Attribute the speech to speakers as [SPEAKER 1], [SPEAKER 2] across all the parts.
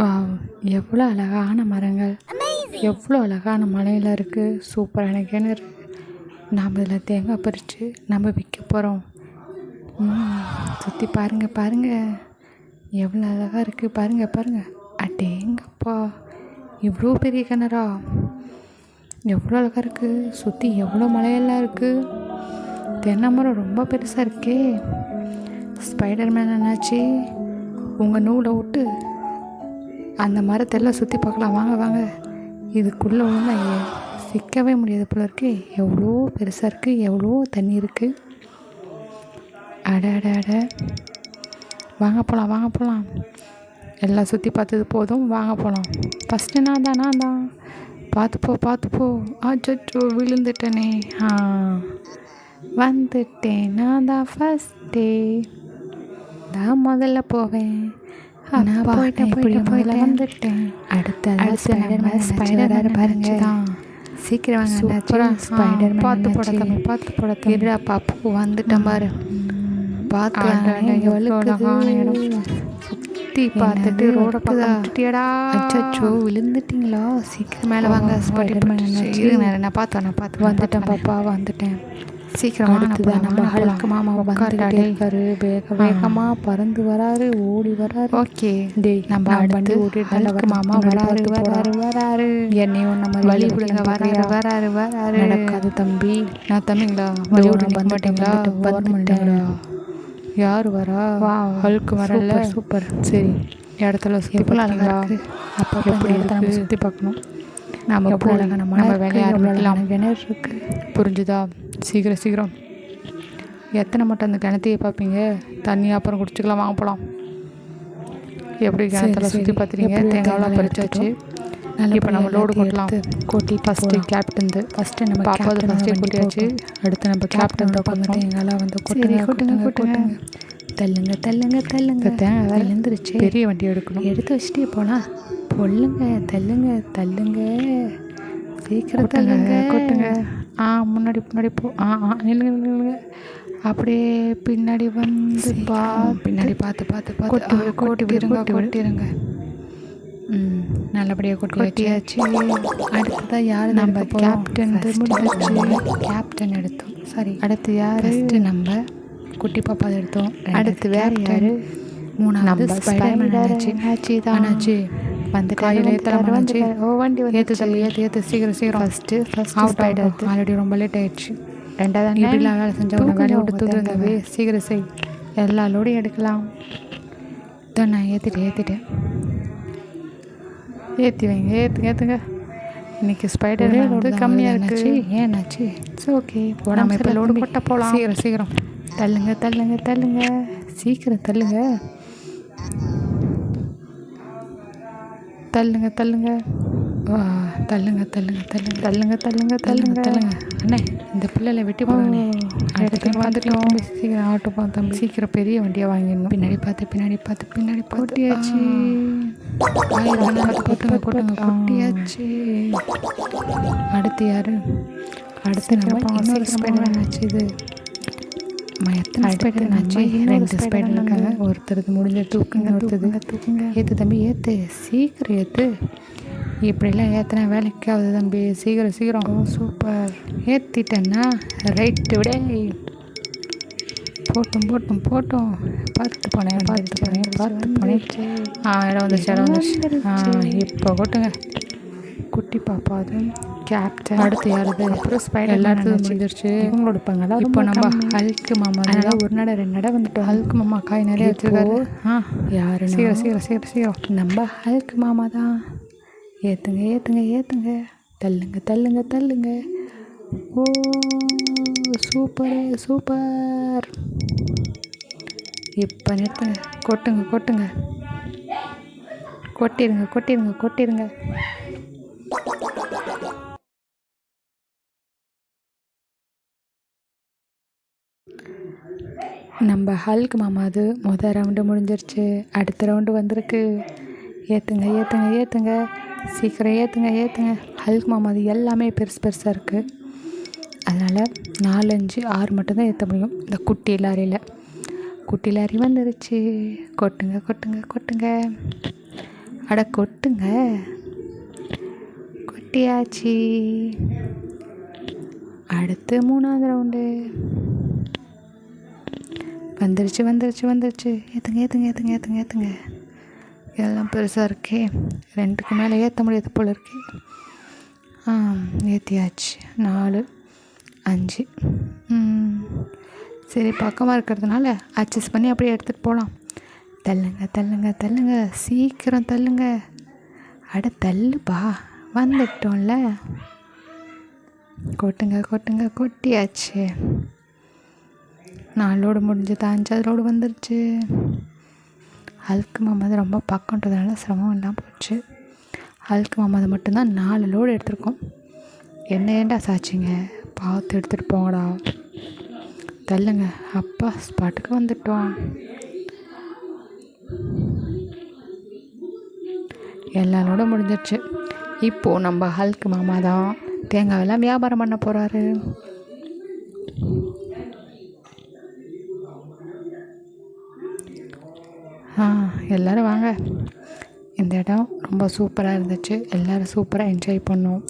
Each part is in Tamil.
[SPEAKER 1] வாவ் எவ்வளோ அழகான மரங்கள். எவ்வளோ அழகான மலையில் இருக்குது சூப்பரான கிணறு நாம் இதில் தேங்காய் பறித்து நம்ம விற்க போகிறோம் சுற்றி பாருங்கள் பாருங்கள் எவ்வளோ அழகாக இருக்குது பாருங்கள் பாருங்கள் அடேங்கப்பா இவ்வளோ பெரிய கிணறா? எவ்வளோ அழகாக இருக்குது சுற்றி எவ்வளோ மலையெல்லாம் இருக்குது தென்னை மரம் ரொம்ப பெருசாக இருக்கே. ஸ்பைடர் மேன் என்னாச்சு? உங்கள் நூலை விட்டு அந்த மரத்தெல்லாம் சுற்றி பார்க்கலாம். வாங்க வாங்க. இதுக்குள்ளே ஒன்று சிக்கவே முடியாது போல இருக்குது எவ்வளோ பெருசாக இருக்குது எவ்வளோ தண்ணி இருக்குது அட அட அட. வாங்க போகலாம் வாங்க போகலாம் எல்லாம் சுற்றி பார்த்தது போதும். வாங்க போகலாம் ஃபஸ்ட்டு நான் தான் நான் தான். பார்த்துப்போ பார்த்துப்போ ஆச்சோ போ. விழுந்துட்டேனே. ஆ. வந்துட்டேன். நான் தான் ஃபஸ்ட்டே நான் முதல்ல போவேன். நான் போயிட்டேன் போயிட்டேன் முதல்ல வந்துட்டேன். அடுத்த ஸ்பைடர் பாருங்க சீக்கிரம் வாங்க
[SPEAKER 2] சூப்பரா.
[SPEAKER 1] ஸ்பைடர் பார்த்து போட தம்பி பார்த்து போட தம்பி இருடா பாப்பு வந்துட்டேன் பாரு. பார்த்து. சுற்றி பார்த்துட்டு ரோட? பார்த்துட்டியடா அச்சோ விழுந்துட்டீங்களா? சீக்கிரம் மேலே வாங்க ஸ்பைடர். மேன் நான் பார்த்தேன் நான் பார்த்து வந்துட்டேன் பாப்பா வந்துட்டேன். சீக்கிரம்
[SPEAKER 2] வாங்க,
[SPEAKER 1] அடுத்தது
[SPEAKER 2] போலாம்,
[SPEAKER 1] நம்ம ஹல்க். மாமா
[SPEAKER 2] டேய்.
[SPEAKER 1] இருக்காரு. வேக வேகமாக பறந்து வராரு ஓடி வராரு.
[SPEAKER 2] ஓகே.
[SPEAKER 1] டேய் நம்ம
[SPEAKER 2] அடுத்து
[SPEAKER 1] ஓட்டிட்டு
[SPEAKER 2] ஹல்க்
[SPEAKER 1] மாமா வராரு வராரு வராரு. என்னையும் நம்ம
[SPEAKER 2] வழி விடுங்க,
[SPEAKER 1] விடுங்க வராரு
[SPEAKER 2] வராரு,
[SPEAKER 1] வராரு. நடக்காது தம்பி.
[SPEAKER 2] நான் தம்பிங்களா
[SPEAKER 1] வழி
[SPEAKER 2] வழி
[SPEAKER 1] விட
[SPEAKER 2] விட மாட்டீங்களா
[SPEAKER 1] வந்துட்டீங்களா? யார் வரா?
[SPEAKER 2] வா
[SPEAKER 1] ஹல்க் வரல.
[SPEAKER 2] சூப்பர்,
[SPEAKER 1] சரி. இடத்துல சுற்றி
[SPEAKER 2] இருக்கு.
[SPEAKER 1] அப்போ
[SPEAKER 2] எப்படி
[SPEAKER 1] இடத்த நம்ம? சுற்றி பார்க்கணும். நம்ம
[SPEAKER 2] எவ்வளோ
[SPEAKER 1] போய்
[SPEAKER 2] அழகான
[SPEAKER 1] நம்ம
[SPEAKER 2] மலை
[SPEAKER 1] வேலையை
[SPEAKER 2] இருக்கு, எவ்வளோ
[SPEAKER 1] ஆரம்பிக்கலாம்.
[SPEAKER 2] அழகான
[SPEAKER 1] கிணறு இருக்கு? புரிஞ்சுதா? சீக்கிரம் சீக்கிரம். எத்தனை மட்டும் அந்த கிணத்தையே பார்ப்பீங்க? தண்ணி அப்புறம் குடிச்சிக்கலாம் வாங்க போகலாம் எப்படி கிணத்துல சுற்றி. பார்த்துறீங்க
[SPEAKER 2] எப்படியோ
[SPEAKER 1] தேங்காயெல்லாம்
[SPEAKER 2] தேங்காய்
[SPEAKER 1] பறிச்சாச்சு.
[SPEAKER 2] நல்லபடியா
[SPEAKER 1] இப்போ நம்ம லோடு கொட்டலாம்.
[SPEAKER 2] கொட்டிட்டு
[SPEAKER 1] ஃபஸ்ட்டு. கேப்டன்து
[SPEAKER 2] ஃபஸ்ட்டு நம்ம
[SPEAKER 1] பாப்பாவது ஃபஸ்ட்டே கொட்டியாச்சு. அடுத்து நம்ம
[SPEAKER 2] கேப்டன் உட்காந்து தேங்காய்லாம் வந்து கொட்டுங்க
[SPEAKER 1] கொட்டுங்க,
[SPEAKER 2] கொட்டுங்க தள்ளுங்க தள்ளுங்க தள்ளுங்க.
[SPEAKER 1] தேங்காய்
[SPEAKER 2] எழுந்துருச்சு
[SPEAKER 1] பெரிய வண்டி எடுக்கணும்.
[SPEAKER 2] எடுத்து வச்சுட்டே போலாம் பொல்லுங்க தள்ளுங்க தள்ளுங்க. சீக்கிரம் தள்ளுங்க.
[SPEAKER 1] கொட்டுங்க. ஆ முன்னாடி முன்னாடி போ ஆ ஆ நில்லுங்க நில்லுங்க அப்படியே பின்னாடி வந்து பார்த்து
[SPEAKER 2] பின்னாடி பார்த்து பார்த்து பார்த்து.
[SPEAKER 1] கொட்டு
[SPEAKER 2] ஆ,
[SPEAKER 1] விடு,
[SPEAKER 2] கொட்டிருங்க
[SPEAKER 1] கொட்டி விடு.
[SPEAKER 2] கொட்டிருங்க ம் நல்லபடியாக கொட்டியாச்சு
[SPEAKER 1] கொட்டியாச்சு.
[SPEAKER 2] அடுத்ததான் யார்
[SPEAKER 1] நம்ம கேப்டன் முடிஞ்சிருச்சு.
[SPEAKER 2] கேப்டன் எடுத்தோம். சரி
[SPEAKER 1] அடுத்து யாரு?
[SPEAKER 2] ஃபஸ்ட்டு நம்ம குட்டி பாப்பா எடுத்தோம்.
[SPEAKER 1] அடுத்து வேற. யாரு?
[SPEAKER 2] மூணாவது ஸ்பைடர்மேன்
[SPEAKER 1] ஸ்பைடர்
[SPEAKER 2] ஆச்சு.
[SPEAKER 1] ஆச்சு. தான்.
[SPEAKER 2] ஆனாச்சு. வந்து
[SPEAKER 1] ஏத்தலாம் ஆனாச்சு.
[SPEAKER 2] ஓ வண்டி
[SPEAKER 1] ஏத்து தம்பி ஏத்து ஏத்து சீக்கிரம் சீக்கிரம்.
[SPEAKER 2] ஃபஸ்ட்டு ஃபஸ்ட்டு
[SPEAKER 1] அவுட் ஆகிடும் ஆல்ரெடி ரொம்ப லேட் ஆயிடுச்சு.
[SPEAKER 2] ரெண்டாவது
[SPEAKER 1] இப்படிலாம் வேலை செஞ்சா உன்னை வேலையை விட்டு
[SPEAKER 2] தூக்குங்க
[SPEAKER 1] சீக்கிரம் செய். எல்லா லோடையும் எடுக்கலாம்.
[SPEAKER 2] தான் நான் ஏற்றிட்டேன் ஏற்றிட்டேன்
[SPEAKER 1] ஏற்றி வைங்க ஏற்றுங்க ஏற்றுங்க இன்னைக்கு ஸ்பைடர் வந்து கம்மியாக இருக்குது
[SPEAKER 2] ஏன்னாச்சு
[SPEAKER 1] இட்ஸ் ஓகே இப்போ லோடு கொட்ட போகலாம் சீக்கிரம் சீக்கிரம்.
[SPEAKER 2] தள்ளுங்க தள்ளுங்க தள்ளுங்க.
[SPEAKER 1] சீக்கிரம் தள்ளுங்க. தள்ளுங்க தள்ளுங்க.
[SPEAKER 2] வா தள்ளுங்க தள்ளுங்க தள்ளுங்க.
[SPEAKER 1] தள்ளுங்க தள்ளுங்க தள்ளுங்க. தள்ளுங்க
[SPEAKER 2] அண்ணே இந்த பிள்ளைல வெட்டி போடுங்க
[SPEAKER 1] வந்துட்டோம். தம்பி, சீக்கிரம் ஆட்டோ போ தம்பி. சீக்கிரம் பெரிய வண்டியாக வாங்கிடணும்.
[SPEAKER 2] பின்னாடி பார்த்து பின்னாடி பார்த்து பின்னாடி
[SPEAKER 1] கொட்டியாச்சு.
[SPEAKER 2] கொட்டியாச்சு கொட்டுங்க கொட்டுங்க. கொட்டியாச்சு.
[SPEAKER 1] அடுத்து யாரு? அடுத்து நம்ம இன்னொரு ஸ்பைடர் ஆச்சு இது. அடுத்து நம்ம
[SPEAKER 2] ரெண்டு
[SPEAKER 1] ஸ்பைடர் இருக்காங்க. ஒருத்தருக்கு முடிஞ்ச தூக்குங்க ஒருத்தது
[SPEAKER 2] தூக்குங்க
[SPEAKER 1] ஏற்று தம்பி ஏற்று சீக்கிரம் ஏற்று இப்படிலாம் ஏற்றினா வேலைக்கு ஆகுது தம்பி. சீக்கிரம் சீக்கிரம்.
[SPEAKER 2] சூப்பர்.
[SPEAKER 1] ஏற்றிட்டேன்னா ரைட்டு விடே. போட்டும் போட்டும் போட்டும். பார்த்து போனேன் பார்த்து போனேன் பார்த்து போனேன். ஆ இடம் வந்துச்சு இடம் வந்துச்சு ஆ இப்போ கொட்டுங்க குட்டி பாப்பா அது. கேப்டன் அடுத்து யாருது? அப்புறம் ஸ்பைடர் எல்லாத்துக்கும் முடிஞ்சிருச்சு.
[SPEAKER 2] இவங்களோட இருப்பாங்களா
[SPEAKER 1] இப்போ நம்ம ஹல்க்கு மாமா
[SPEAKER 2] அதனால ஒரு நட ரெண்டு நட வந்துட்டோம்.
[SPEAKER 1] ஹல்க்கு மாமா காய் நிறைய வச்சிருக்காரு. ஆ
[SPEAKER 2] யாரு
[SPEAKER 1] சீக்கிரம் சீக்கிரம் சீக்கிரம் சீக்கிரம்.
[SPEAKER 2] நம்ம ஹல்க் மாமா தான். ஏற்றுங்க ஏற்றுங்க ஏற்றுங்க தள்ளுங்க தள்ளுங்க தள்ளுங்க.
[SPEAKER 1] ஓ சூப்பர் சூப்பர் இப்போ நிறுத்துங்க. கொட்டுங்க கொட்டுங்க. கொட்டிடுங்க கொட்டிடுங்க கொட்டிடுங்க. நம்ம ஹல்க் மாமாது மொதல் ரவுண்டு முடிஞ்சிருச்சு. அடுத்த ரவுண்டு வந்திருக்கு. ஏற்றுங்க ஏற்றுங்க ஏற்றுங்க சீக்கிரம் ஏற்றுங்க ஏற்றுங்க ஹல்க் மாமாது எல்லாமே பெருசு பெருசாக இருக்குது அதனால் நாலஞ்சு ஆறு மட்டும்தான் ஏற்ற முடியும். இந்த குட்டி லாரியில். குட்டி லாரி வந்துருச்சு. கொட்டுங்க கொட்டுங்க கொட்டுங்க. அட கொட்டுங்க. கொட்டியாச்சு. அடுத்து மூணாவது ரவுண்டு வந்துருச்சு வந்துருச்சு வந்துருச்சு. ஏற்றுங்க ஏற்றுங்க ஏற்றுங்க ஏற்றுங்க ஏற்றுங்க எல்லாம் பெருசாக இருக்கே. ரெண்டுக்கு மேலே ஏற்ற முடியாது போல் இருக்கே. ஆ ஏற்றியாச்சு நாலு அஞ்சு. ம், சரி பக்கமாக இருக்கிறதுனால அட்ஜஸ்ட் பண்ணி அப்படியே எடுத்துகிட்டு போகலாம் தள்ளுங்க தள்ளுங்க தள்ளுங்க. சீக்கிரம் தள்ளுங்க. அட தள்ளுப்பா. வந்துட்டோம்ல. கொட்டுங்க கொட்டுங்க கொட்டியாச்சு. நாலு லோடு முடிஞ்சது அஞ்சாவது லோடு வந்துருச்சு. ஹல்க் மாமாது ரொம்ப பக்கன்றதுனால சிரமம் இல்லாமல் போச்சு. அல்கு மாமாது மட்டும்தான் நாலு லோடு எடுத்திருக்கோம். என்ன ஏண்டா சாச்சிங்க? பார்த்து எடுத்துகிட்டு போங்கடா. தள்ளுங்க. அப்பா ஸ்பாட்டுக்கு வந்துட்டோம். எல்லா லோடும் முடிஞ்சிருச்சு. இப்போது நம்ம ஹல்க் மாமா தான் தேங்காயெல்லாம் வியாபாரம் பண்ண போகிறாரு எல்லோரும் வாங்க. இந்த இடம் ரொம்ப சூப்பராக இருந்துச்சு. எல்லோரும் சூப்பராக என்ஜாய் பண்ணோம்.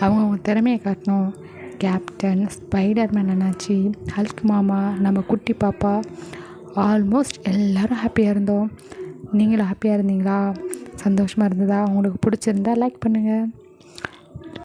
[SPEAKER 1] அவங்கவுங்க திறமையை காட்டணும் கேப்டன் ஸ்பைடர்மேன் அண்ணாச்சி ஹல்க் மாமா நம்ம குட்டி பாப்பா ஆல்மோஸ்ட் எல்லோரும் ஹாப்பியாக இருந்தோம். நீங்களும் ஹாப்பியாக இருந்தீங்களா? சந்தோஷமாக இருந்ததா? உங்களுக்கு பிடிச்சிருந்தா லைக் பண்ணுங்கள்